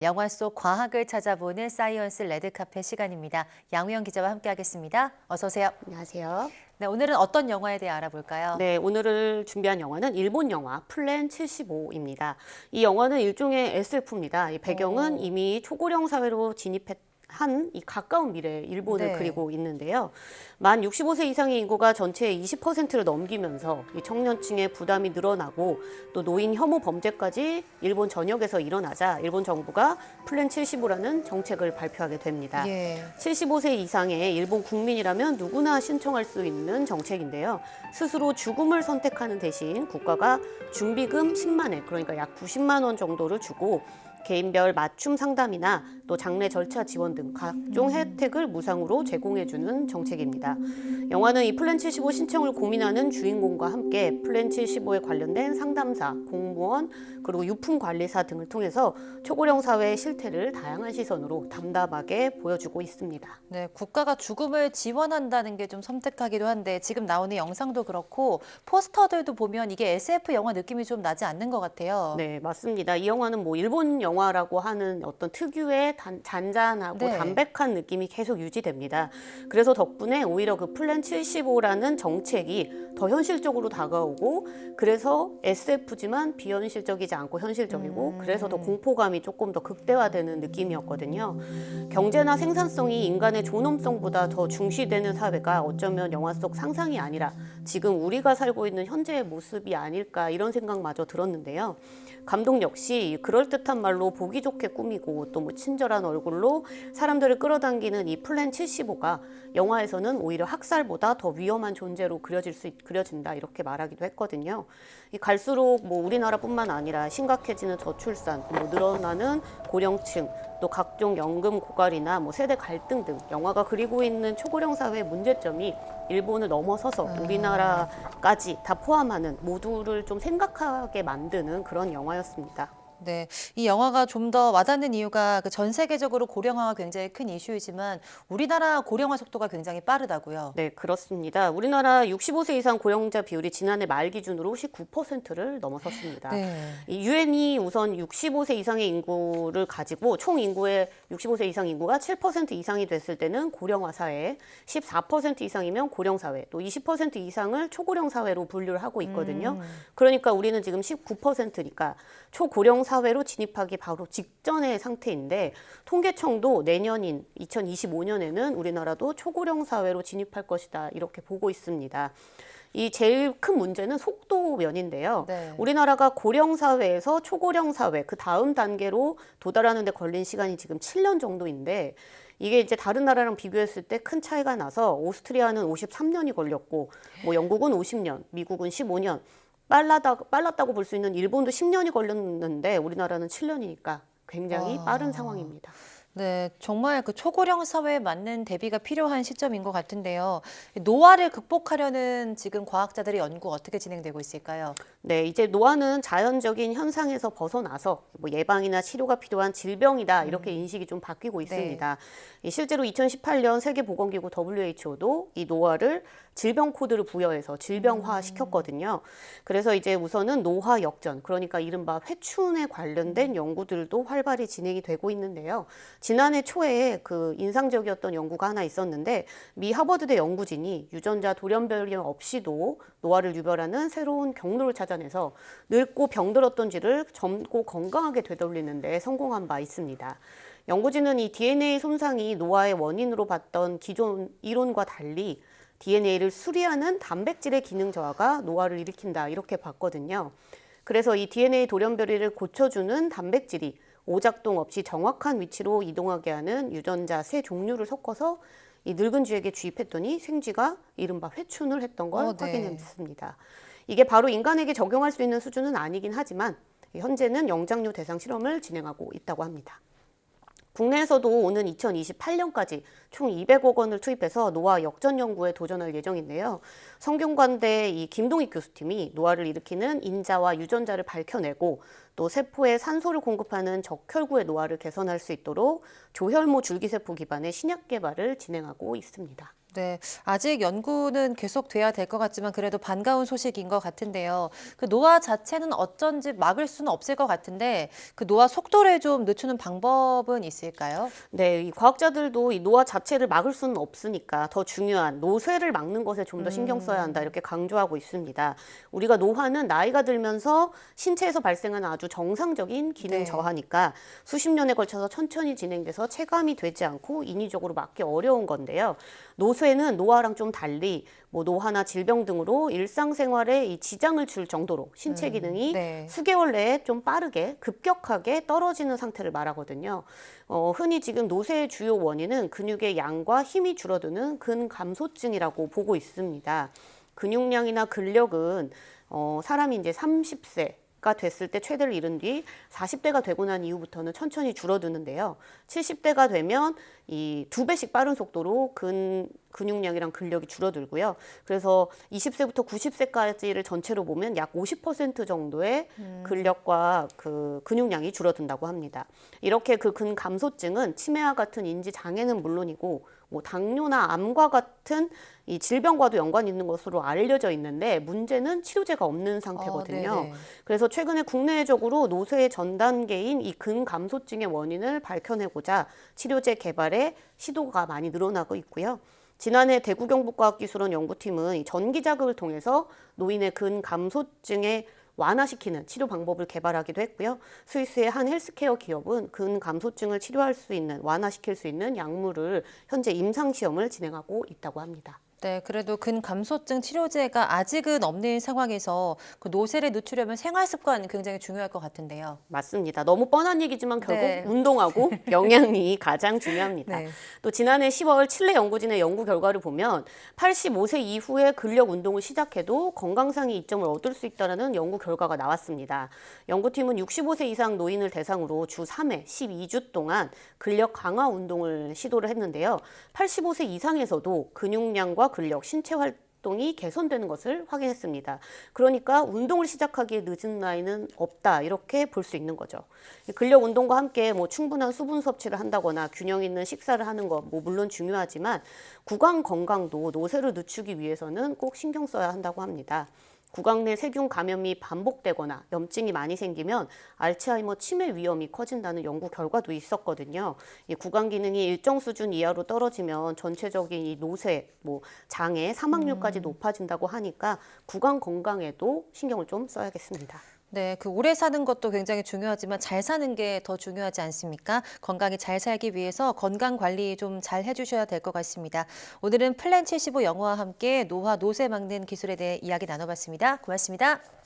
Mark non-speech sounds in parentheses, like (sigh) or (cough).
영화 속 과학을 찾아보는 사이언스 레드카페 시간입니다. 양우영 기자와 함께하겠습니다. 어서 오세요. 안녕하세요. 네, 오늘은 어떤 영화에 대해 알아볼까요? 네, 오늘을 준비한 영화는 일본 영화 플랜 75입니다. 이 영화는 일종의 SF입니다. 이 배경은 오. 이미 초고령 사회로 진입했 한 이 가까운 미래 일본을 네. 그리고 있는데요. 만 65세 이상의 인구가 전체의 20%를 넘기면서 이 청년층의 부담이 늘어나고 또 노인 혐오 범죄까지 일본 전역에서 일어나자 일본 정부가 플랜 75라는 정책을 발표하게 됩니다. 예. 75세 이상의 일본 국민이라면 누구나 신청할 수 있는 정책인데요. 스스로 죽음을 선택하는 대신 국가가 준비금 10만 엔, 그러니까 약 90만 원 정도를 주고 개인별 맞춤 상담이나 또 장례 절차 지원 등 각종 혜택을 무상으로 제공해주는 정책입니다. 영화는 이 플랜 75 신청을 고민하는 주인공과 함께 플랜 75에 관련된 상담사, 공무원, 그리고 유품 관리사 등을 통해서 초고령 사회의 실태를 다양한 시선으로 담담하게 보여주고 있습니다. 네, 국가가 죽음을 지원한다는 게 좀 섬뜩하기도 한데 지금 나오는 영상도 그렇고 포스터들도 보면 이게 SF 영화 느낌이 좀 나지 않는 것 같아요. 네, 맞습니다. 이 영화는 뭐 일본 영화 라고 하는 어떤 특유의 단, 잔잔하고 네. 담백한 느낌이 계속 유지됩니다. 그래서 덕분에 오히려 그 플랜 75라는 정책이 더 현실적으로 다가오고 그래서 SF지만 비현실적이지 않고 현실적이고 음. 그래서 더 공포감이 조금 더 극대화되는 느낌이었거든요. 경제나 생산성이 인간의 존엄성보다 더 중시되는 사회가 어쩌면 영화 속 상상이 아니라 지금 우리가 살고 있는 현재의 모습이 아닐까 이런 생각마저 들었는데요. 감독 역시 그럴듯한 말로 보기 좋게 꾸미고 또 뭐 친절한 얼굴로 사람들을 끌어당기는 이 플랜 75가 영화에서는 오히려 학살보다 더 위험한 존재로 그려질 수 있- 그려진다 이렇게 말하기도 했거든요. 이 갈수록 뭐 우리나라뿐만 아니라 심각해지는 저출산, 뭐 늘어나는 고령층, 또 각종 연금 고갈이나 뭐 세대 갈등 등 영화가 그리고 있는 초고령 사회의 문제점이 일본을 넘어서서 우리나라까지 다 포함하는 모두를 좀 생각하게 만드는 그런 영화였습니다. 네, 이 영화가 좀 더 와닿는 이유가 그 전 세계적으로 고령화가 굉장히 큰 이슈이지만 우리나라 고령화 속도가 굉장히 빠르다고요. 네, 그렇습니다. 우리나라 65세 이상 고령자 비율이 지난해 말 기준으로 19%를 넘어섰습니다. 네. 이 유엔이 우선 65세 이상의 인구를 가지고 총 인구의 65세 이상 인구가 7% 이상이 됐을 때는 고령화 사회, 14% 이상이면 고령 사회, 또 20% 이상을 초고령 사회로 분류를 하고 있거든요. 음. 그러니까 우리는 지금 19%니까 초고령 사회로 진입하기 바로 직전의 상태인데 통계청도 내년인 2025년에는 우리나라도 초고령 사회로 진입할 것이다 이렇게 보고 있습니다. 이 제일 큰 문제는 속도 면인데요. 네. 우리나라가 고령 사회에서 초고령 사회 그 다음 단계로 도달하는 데 걸린 시간이 지금 7년 정도인데 이게 이제 다른 나라랑 비교했을 때 큰 차이가 나서 오스트리아는 53년이 걸렸고 뭐 영국은 50년, 미국은 15년 빨라다 빨랐다고 볼 수 있는 일본도 10년이 걸렸는데 우리나라는 7년이니까 굉장히 와. 빠른 상황입니다. 네, 정말 그 초고령 사회에 맞는 대비가 필요한 시점인 것 같은데요. 노화를 극복하려는 지금 과학자들의 연구 어떻게 진행되고 있을까요? 네, 이제 노화는 자연적인 현상에서 벗어나서 뭐 예방이나 치료가 필요한 질병이다 이렇게 인식이 좀 바뀌고 있습니다. 이 실제로 2018년 세계보건기구 WHO도 이 노화를 질병 코드를 부여해서 질병화 시켰거든요. 그래서 이제 우선은 노화 역전, 그러니까 이른바 회춘에 관련된 연구들도 활발히 진행이 되고 있는데요. 지난해 초에 그 인상적이었던 연구가 하나 있었는데 미 하버드대 연구진이 유전자 돌연변이 없이도 노화를 유발하는 새로운 경로를 찾아내서 늙고 병들었던 쥐를 젊고 건강하게 되돌리는데 성공한 바 있습니다. 연구진은 이 DNA 손상이 노화의 원인으로 봤던 기존 이론과 달리 DNA를 수리하는 단백질의 기능 저하가 노화를 일으킨다 이렇게 봤거든요. 그래서 이 DNA 돌연변이를 고쳐주는 단백질이 오작동 없이 정확한 위치로 이동하게 하는 유전자 세 종류를 섞어서 이 늙은 쥐에게 주입했더니 생쥐가 이른바 회춘을 했던 걸 어, 네. 확인했습니다. 이게 바로 인간에게 적용할 수 있는 수준은 아니긴 하지만 현재는 영장류 대상 실험을 진행하고 있다고 합니다. 국내에서도 오는 2028년까지 총 200억 원을 투입해서 노화 역전 연구에 도전할 예정인데요. 성균관대 이 김동익 교수팀이 노화를 일으키는 인자와 유전자를 밝혀내고 또 세포에 산소를 공급하는 적혈구의 노화를 개선할 수 있도록 조혈모 줄기세포 기반의 신약 개발을 진행하고 있습니다. 네, 아직 연구는 계속 돼야 될 것 같지만 그래도 반가운 소식인 것 같은데요. 그 노화 자체는 어쩐지 막을 수는 없을 것 같은데 그 노화 속도를 좀 늦추는 방법은 있을까요? 네, 이 과학자들도 이 노화 자체를 막을 수는 없으니까 더 중요한 노쇠를 막는 것에 좀 더 신경 써야 한다 이렇게 강조하고 있습니다. 우리가 노화는 나이가 들면서 신체에서 발생하는 아주 정상적인 기능 네. 저하니까 수십 년에 걸쳐서 천천히 진행돼서 체감이 되지 않고 인위적으로 막기 어려운 건데요. 노쇠 는 노화랑 좀 달리 뭐 노화나 질병 등으로 일상생활에 이 지장을 줄 정도로 신체 기능이 네. 수개월 내에 좀 빠르게 급격하게 떨어지는 상태를 말하거든요. 어, 흔히 지금 노쇠의 주요 원인은 근육의 양과 힘이 줄어드는 근감소증이라고 보고 있습니다. 근육량이나 근력은 어, 사람이 이제 30세 가 됐을 때 최대를 이룬 뒤 40대가 되고 난 이후부터는 천천히 줄어드는데요. 70대가 되면 이 두 배씩 빠른 속도로 근 근육량이랑 근력이 줄어들고요. 그래서 20세부터 90세까지를 전체로 보면 약 50% 정도의 근력과 그 근육량이 줄어든다고 합니다. 이렇게 그 근감소증은 치매와 같은 인지 장애는 물론이고 뭐 당뇨나 암과 같은 이 질병과도 연관이 있는 것으로 알려져 있는데 문제는 치료제가 없는 상태거든요. 어. 그래서 최근에 국내적으로 노쇠의 전 단계인 이 근감소증의 원인을 밝혀내고자 치료제 개발에 시도가 많이 늘어나고 있고요. 지난해 대구 경북과학기술원 연구팀은 이 전기 자극을 통해서 노인의 근 감소증에 완화시키는 치료 방법을 개발하기도 했고요. 스위스의 한 헬스케어 기업은 근 감소증을 치료할 수 있는 완화시킬 수 있는 약물을 현재 임상 시험을 진행하고 있다고 합니다. 네, 그래도 근감소증 치료제가 아직은 없는 상황에서 그 노쇠를 늦추려면 생활 습관 굉장히 중요할 것 같은데요. 맞습니다. 너무 뻔한 얘기지만 결국 네. 운동하고 (laughs) 영양이 가장 중요합니다. 네. 또 지난해 10월 칠레 연구진의 연구 결과를 보면 85세 이후에 근력 운동을 시작해도 건강상의 이점을 얻을 수 있다는 연구 결과가 나왔습니다. 연구팀은 65세 이상 노인을 대상으로 주 3회 12주 동안 근력 강화 운동을 시도를 했는데요. 85세 이상에서도 근육량과 근력, 신체 활동이 개선되는 것을 확인했습니다. 그러니까 운동을 시작하기에 늦은 나이는 없다 이렇게 볼 수 있는 거죠. 이 근력 운동과 함께 뭐 충분한 수분 섭취를 한다거나 균형 있는 식사를 하는 것 뭐 물론 중요하지만 구강 건강도 노쇠를 늦추기 위해서는 꼭 신경 써야 한다고 합니다. 구강 내 세균 감염이 반복되거나 염증이 많이 생기면 알츠하이머 치매 위험이 커진다는 연구 결과도 있었거든요. 이 구강 기능이 일정 수준 이하로 떨어지면 전체적인 이 노쇠, 뭐 장애, 사망률까지 높아진다고 하니까 구강 건강에도 신경을 좀 써야겠습니다. 네, 그 오래 사는 것도 굉장히 중요하지만 잘 사는 게 더 중요하지 않습니까? 건강히 잘 살기 위해서 건강 관리 좀 잘 해주셔야 될 것 같습니다. 오늘은 플랜 75 영어와 함께 노화 노쇠 막는 기술에 대해 이야기 나눠봤습니다. 고맙습니다.